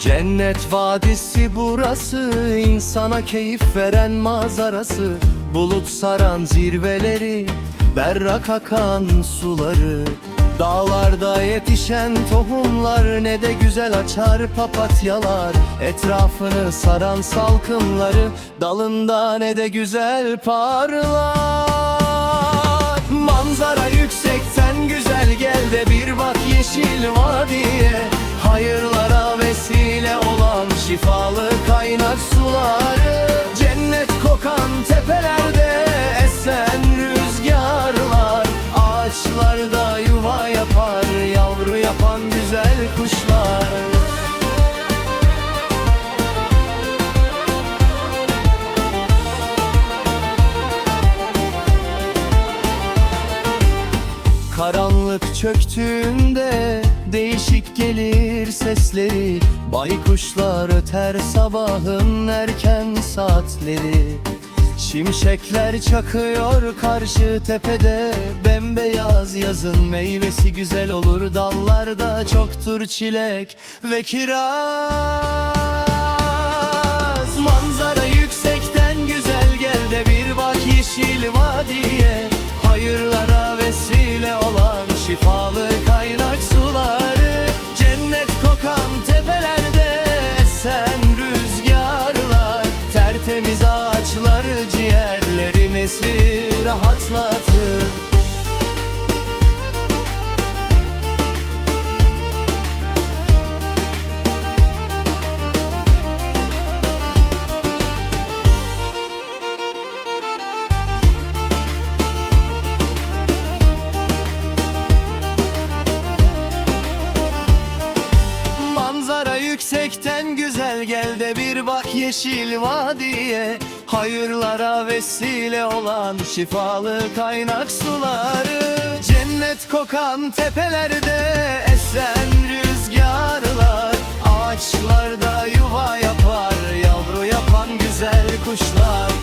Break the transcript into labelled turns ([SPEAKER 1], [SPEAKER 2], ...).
[SPEAKER 1] Cennet vadisi burası insana keyif veren manzarası. Bulut saran zirveleri Berrak akan suları. Dağlarda yetişen tohumlar Ne de güzel açar papatyalar. Etrafını saran salkımları Dalında ne de güzel parlar. Manzara yüksekten güzel gel de bir bak yeşil vadiye Ağaçlarda yuva yapar yavru yapan güzel kuşlar. Karanlık çöktüğünde değişik gelir sesleri. Baykuşlar öter sabahın erken saatleri Şimşekler çakıyor karşı tepede. Bembeyaz yazın meyvesi güzel olur. Dallarda çoktur çilek ve kiraz. Manzara yüksekten güzel. Gel de bir bak yeşil vadiye. Hayırlara vesile olan şifalı kaynak suları. Cennet kokan tepelerde Ağaçları ciğerlerimizi rahatlatır Manzara yüksekten güzel gel bir bak yeşil vadiye Hayırlara vesile olan şifalı kaynak suları. Cennet kokan tepelerde esen rüzgarlar. Ağaçlarda yuva yapar yavru yapan güzel kuşlar